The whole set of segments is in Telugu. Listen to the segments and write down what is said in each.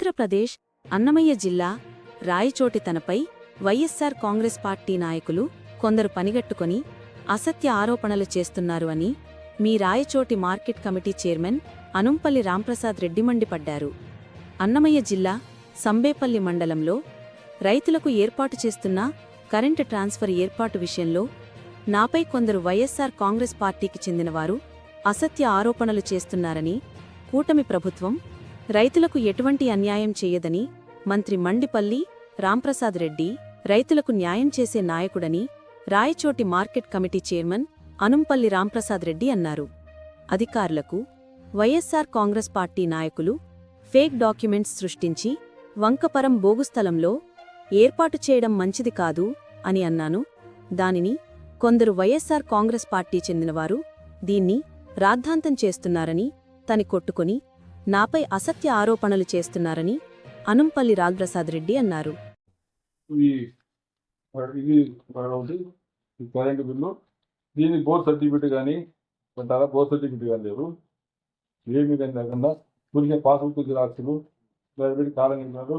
ఆంధ్రప్రదేశ్ అన్నమయ్య జిల్లా రాయచోటి తనపై వైఎస్సార్ కాంగ్రెస్ పార్టీ నాయకులు కొందరు పనిగట్టుకొని అసత్య ఆరోపణలు చేస్తున్నారు అని మీ Rayachoti market committee chairman Anumpalli Ramprasad Reddy మండిపడ్డారు. అన్నమయ్య జిల్లా సంబేపల్లి మండలంలో రైతులకు ఏర్పాటు చేస్తున్న కరెంటు ట్రాన్స్ఫర్ ఏర్పాటు విషయంలో నాపై కొందరు వైఎస్సార్ కాంగ్రెస్ పార్టీకి చెందినవారు అసత్య ఆరోపణలు చేస్తున్నారని కూటమి ప్రభుత్వం రైతులకు ఎటువంటి అన్యాయం చేయదని మంత్రి మండిపల్లి రాంప్రసాద్ రెడ్డి రైతులకు న్యాయం చేసే నాయకుడని Rayachoti market committee chairman Anumpalli Ramprasad Reddy అన్నారు. అధికారులకు వైఎస్సార్ కాంగ్రెస్ పార్టీ నాయకులు ఫేక్ డాక్యుమెంట్స్ సృష్టించి వంకపరం బోగుస్థలంలో ఏర్పాటు చేయడం మంచిది కాదు అని అన్నాను. దానిని కొందరు వైఎస్సార్ కాంగ్రెస్ పార్టీ చెందినవారు దీన్ని రాద్ధాంతం చేస్తున్నారని తని కొట్టుకొని నాపై అసత్య ఆరోపణలు చేస్తున్నారని అనుంపల్లి రాగ్ప్రసాద్ రెడ్డి అన్నారు. ఈ కరెంటు బిల్లు దీని బోర్ సర్టిఫికేట్ కానీ కొంటారా బోర్ సర్టిఫికేట్ కానీ లేవు. ఏమీ కానీ లేకుండా ఊరికే పాస్బుక్ జిరాక్సులు లైబ్రరీ కాలం ఇచ్చినారు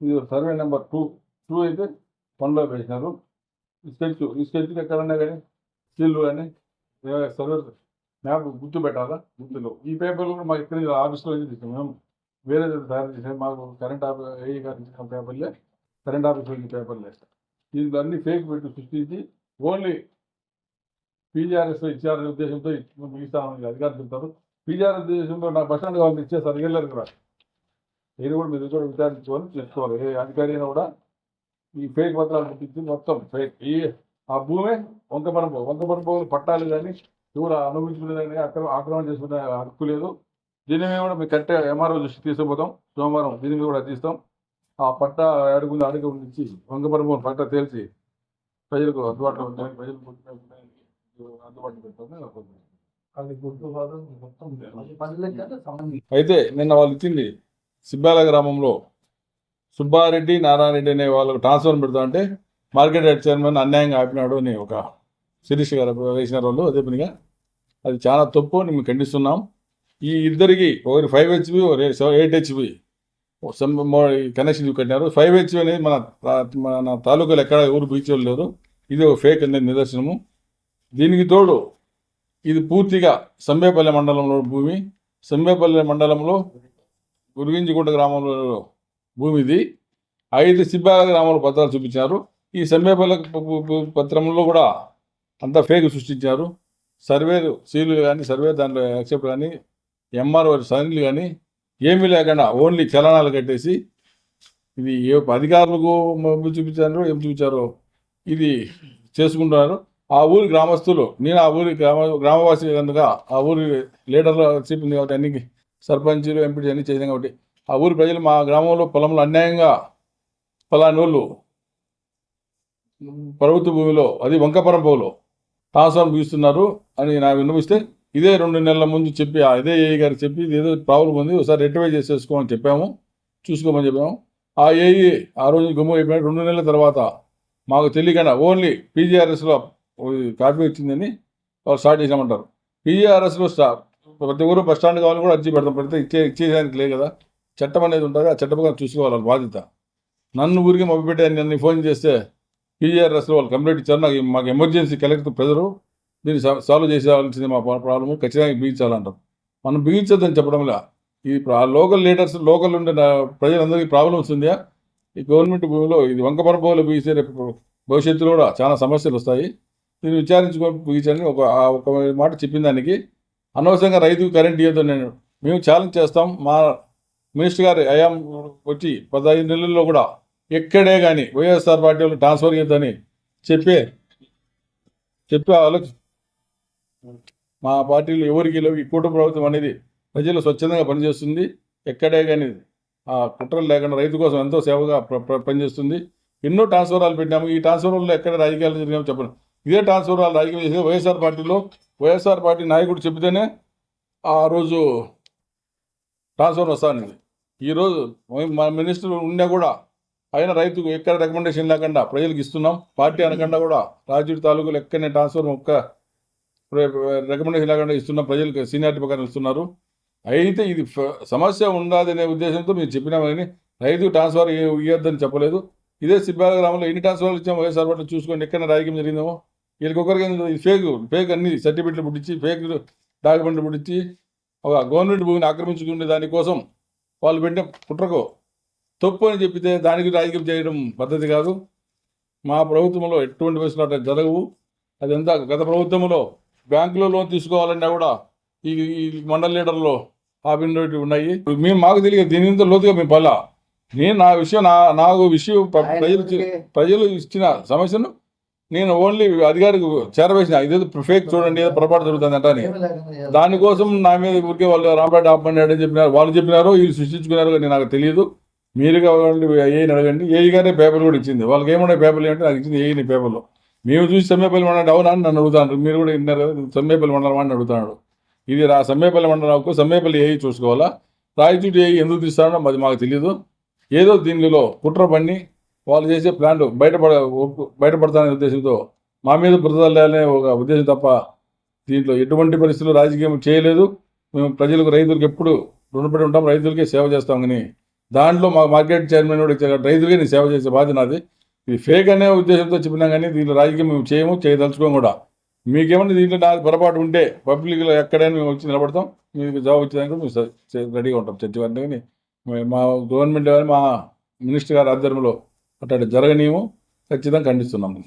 ఇది సర్వే నెంబర్ టూ టూ అయితే పనిలో వేసినారు ఈ స్కెచ్ ఈ స్కెచ్ ఎక్కడన్నా కానీ స్టిల్ కానీ సర్వే మ్యాప్ గుర్తు పెట్టాలా? గుర్తులో ఈ పేపర్లు కూడా మాకు ఇక్కడ ఆఫీస్లో నుంచి తీసుకున్నాం మేము? వేరే తయారు చేసాం. మాకు కరెంట్ ఆఫీస్ ఏఈ గారు ఇచ్చిన పేపర్లే కరెంట్ ఆఫీస్ నుంచి పేపర్లే. దీంట్లో అన్ని ఫేక్ పెట్టి సృష్టించి ఓన్లీ పీజీఆర్ఎస్ ఇచ్చారనే ఉద్దేశంతో మిగిస్తామని అధికారులు చెప్తారు. పీజీఆర్ ఉద్దేశంతో నాకు బస్ స్టాండ్ వాళ్ళని ఇచ్చేసారు వెళ్ళారు కదా నేను కూడా మీరు కూడా విచారించుకొని చేసుకోవాలి ఏ అధికారి అయినా కూడా ఈ ఫేక్ పత్రాలు పుట్టించి మొత్తం ఫేక్. ఈ ఆ భూమే వంకమరపో వంకపరం భూములు పట్టాలి కానీ ఎవరు అనుభవించుకునేదాన్ని అక్రమ ఆక్రమణ చేసుకునే హక్కు లేదు. దీని మీద కూడా మీకు కరెక్ట్ ఎంఆర్ఓ దృష్టి తీసుకుపోతాం. సోమవారం దీని మీద కూడా తీస్తాం. ఆ పట్ట అడుగుంది అడుగు నుంచి వంకపరం పట్ట తేల్చి ప్రజలకు అందుబాటులో ఉంటాయి ప్రజలకు అందుబాటులో పెడతాం అయితే నిన్న వాళ్ళు ఇచ్చింది సిబ్బాల గ్రామంలో సుబ్బారెడ్డి నారాయణరెడ్డి అనే వాళ్ళకు ట్రాన్స్ఫర్ పెడతా అంటే మార్కెట్ రేట్ చైర్మన్ అన్యాయంగా ఆపినాడు అని ఒక శిరీష్ గారు వేసిన రోజు అదే పనిగా అది చాలా తప్పు మేము ఖండిస్తున్నాం. ఈ ఇద్దరికి ఒకరి ఫైవ్ హెచ్పి ఒకరి ఎయిట్ హెచ్పి కనెక్షన్ కట్టినారు. ఫైవ్ హెచ్పి అనేది మన తా- మన తాలూకాలో ఎక్కడ ఎవరు బీచ్ లేరు. ఇది ఒక ఫేక్ అనేది నిదర్శనము. దీనికి తోడు ఇది పూర్తిగా సంబేపల్లి మండలంలో భూమి. సంబేపల్లి మండలంలో గురిగింజిగుంట గ్రామంలో భూమి ఇది. ఐదు సిబ్బాల గ్రామంలో పత్రాలు చూపించారు. ఈ సంబేపల్లి పత్రంలో కూడా అంతా ఫేక్ సృష్టించారు. సర్వేలు సీలు కానీ సర్వే దాంట్లో యాక్సెప్ట్ కానీ ఎంఆర్ఓ సైన్లు కానీ ఏమీ లేకుండా ఓన్లీ చలనాలు కట్టేసి ఇది ఏ అధికారులకు మ- చూపించారో ఏం చూపించారో ఇది చేసుకుంటున్నారు. ఆ ఊరి గ్రామస్తులు నేను ఆ ఊరి గ్రామ గ్రామవాసి కనుక ఆ ఊరి లీడర్లు చెప్పింది కాబట్టి అన్ని సర్పంచులు ఎంపీలు అన్ని చేసాం కాబట్టి ఆ ఊరి ప్రజలు మా గ్రామంలో పొలంలో అన్యాయంగా ఫలాని ప్రభుత్వ భూమిలో అది వంకపరం భూమిలో ట్రాన్స్ఫార్మ్ అని నాకు విన్నవిస్తే ఇదే రెండు నెలల ముందు చెప్పి ఆ ఇదే ఏఈ గారికి చెప్పి ఇది ఏదో ప్రాబ్లం ఉంది ఒకసారి రెక్టిఫై చేసేసుకోమని చెప్పాము చూసుకోమని చెప్పాము. ఆ ఏఈ ఆ రోజు గుమ్మ అయిపోయిన రెండు నెలల తర్వాత మాకు తెలియకుండా ఓన్లీ పీజీఆర్ఎస్లో కాపీ వచ్చిందని వాళ్ళు స్టార్ట్ చేసామంటారు పీజీఆర్ఎస్లో ప్రతి ఊరు బస్ స్టాండ్ కావాలని కూడా అర్జీ పెడతాం పెడితే ఇచ్చే ఇచ్చేదానికి లేదు కదా. చట్టం అనేది ఉంటుంది ఆ చట్టం చూసుకోవాలి బాధ్యత. నన్ను ఊరికి మొబ్బిపెట్టి నన్ను ఫోన్ చేస్తే పీజీఆర్ఎస్లో వాళ్ళు కంప్లైంట్ ఇచ్చారు. నాకు మాకు ఎమర్జెన్సీ కలెక్టర్ ప్రెజరు. దీన్ని సాల్వ్ చేసేవాల్సింది మా ప్రాబ్లము. ఖచ్చితంగా బిగించాలంటారు మనం బిగించొద్దని చెప్పడంలా ఈ లోకల్ లీడర్స్ లోకల్ ఉండే ప్రజలందరికీ ప్రాబ్లమ్స్ ఉందా ఈ గవర్నమెంట్ భూమిలో ఇది వంకపర భూమిలో రేపు భవిష్యత్తులో కూడా చాలా సమస్యలు వస్తాయి. దీన్ని విచారించుకొని బిగించని ఒక ఒక మాట చెప్పిన దానికి అనవసరంగా రైతుకు కరెంట్ ఇవ్వదు నేను మేము ఛాలెంజ్ చేస్తాం. మా మినిస్టర్ గారి అయాం వచ్చి పదహైదు నెలల్లో కూడా ఎక్కడే కానీ వైఎస్ఆర్ పార్టీ వాళ్ళు ట్రాన్స్ఫర్ చేద్దని చెప్పే చెప్పే ఆలోచన. మా పార్టీలో ఎవరికి లేవు. ఈ కూటమి ప్రభుత్వం అనేది ప్రజలు స్వచ్ఛందంగా పనిచేస్తుంది. ఎక్కడే కానీ ఆ కుట్రలు లేకుండా రైతు కోసం ఎంతో సేవగా పనిచేస్తుంది. ఎన్నో ట్రాన్స్ఫరాలు పెట్టాము ఈ ట్రాన్స్ఫర్లో ఎక్కడ రాజకీయాలు జరిగినామో చెప్పండి ఇదే ట్రాన్స్ఫరాలు రాజకీయం చేసే వైఎస్ఆర్ పార్టీలో. వైఎస్ఆర్ పార్టీ నాయకుడు చెబితేనే ఆ రోజు ట్రాన్స్ఫర్ వస్తానండి ఈరోజు మా మినిస్టర్ ఉన్నా కూడా ఆయన రైతుకు ఎక్కడ రికమెండేషన్ లేకుండా ప్రజలకు ఇస్తున్నాం. పార్టీ అనకుండా కూడా రాజీవ్ తాలూకులు ఎక్కడనే ట్రాన్స్ఫర్ ఒక్క రికమెండేషన్ లేకుండా ఇస్తున్నాం ప్రజలకు సీనియారిటీ ప్రకారం ఇస్తున్నారు. అయితే ఇది సమస్య ఉండదనే ఉద్దేశంతో మీరు చెప్పినామని కానీ రైతు ట్రాన్స్ఫర్ ఇవ్వద్దని చెప్పలేదు. ఇదే సిబ్బాల గ్రామంలో ఎన్ని ట్రాన్స్ఫర్లు ఇచ్చాము వైఎస్ఆర్ పట్ల చూసుకోండి ఎక్కడ రాజకీయం జరిగిందేమో. వీళ్ళకి ఒకరికి ఫేక్ ఫేక్ అన్ని సర్టిఫికెట్లు పుట్టించి ఫేక్ డాక్యుమెంట్లు పుట్టించి ఒక గవర్నమెంట్ భూమిని ఆక్రమించుకునే దానికోసం వాళ్ళు పెట్టిన కుట్రకు తప్పు అని చెప్పితే దానికి రాజకీయం చేయడం పద్ధతి కాదు. మా ప్రభుత్వంలో ఎటువంటి వయసులో అట్లా జరగవు. అదంతా గత ప్రభుత్వంలో బ్యాంకులో లోన్ తీసుకోవాలన్నా కూడా ఈ మండల లీడర్లో ఆపినవి ఉన్నాయి. మేము మాకు తెలియదు దీని మీద లోతుగా మేము పల్లా నేను నా విషయం నా నాకు విషయం ప్ర- ప్రజలు ప్రజలు ఇచ్చిన సమస్యను నేను ఓన్లీ అధికారికి చేరవేసిన. ఇదేదో ఫేక్ చూడండి ఏదో పొరపాటు జరుగుతుంది అంట దానికోసం నా మీద ఊరికే వాళ్ళు రాంపేట ఆపమన్నాడు అని చెప్పినారు. వాళ్ళు చెప్పినారో వీళ్ళు సృష్టించుకున్నారో కానీ నాకు తెలియదు. మీరు కావాలంటే ఏఈని అడగండి. ఏఈ గారే పేపర్ కూడా ఇచ్చింది. వాళ్ళకి ఏమన్నా పేపర్లు అంటే నాకు ఇచ్చింది ఏఈని పేపర్లో. మేము చూసి సమ్మేపల్లి మండలం అవునా అని నన్ను అడుగుతాను మీరు కూడా విన్నారు కదా సమ్మేపల్లి మండలం అని అడుగుతున్నాడు ఇది రా సమ్మేపల్లి మండలంకు సమ్మేపల్లి ఏఈ చూసుకోవాలా? రాయచూటి ఏఈ ఎందుకు తీస్తాడో అది మాకు తెలియదు ఏదో దీనిలో కుట్ర పన్ని వాళ్ళు చేసే ప్లాన్లు బయటపడ బయటపడతానే ఉద్దేశంతో మా మీద బురదలనే ఒక ఉద్దేశం తప్ప దీంట్లో ఎటువంటి పరిస్థితుల్లో రాజకీయం చేయలేదు. మేము ప్రజలకు రైతులకు ఎప్పుడు రుణపడి ఉంటాం. రైతులకే సేవ చేస్తాం కానీ దాంట్లో మా మార్కెట్ చైర్మన్ కూడా ఇచ్చారు. రైతులకే నేను సేవ చేసే బాధ్యత నాది. ఇది ఫేక్ అనే ఉద్దేశంతో చెప్పినా కానీ దీంట్లో రాజకీయం మేము చేయము చేయదలుచుకోము కూడా. మీకేమన్నా దీంట్లో నా పొరపాటు ఉంటే పబ్లిక్లో ఎక్కడైనా మేము వచ్చి నిలబడతాం. మీకు జాబ్ వచ్చేదానికి కూడా మేము రెడీగా ఉంటాం. చర్చ అంటే కానీ మా గవర్నమెంట్ మా మినిస్టర్ గారి ఆధ్వర్యంలో అట్లా జరగనీయము. ఖచ్చితంగా ఖండిస్తున్నాము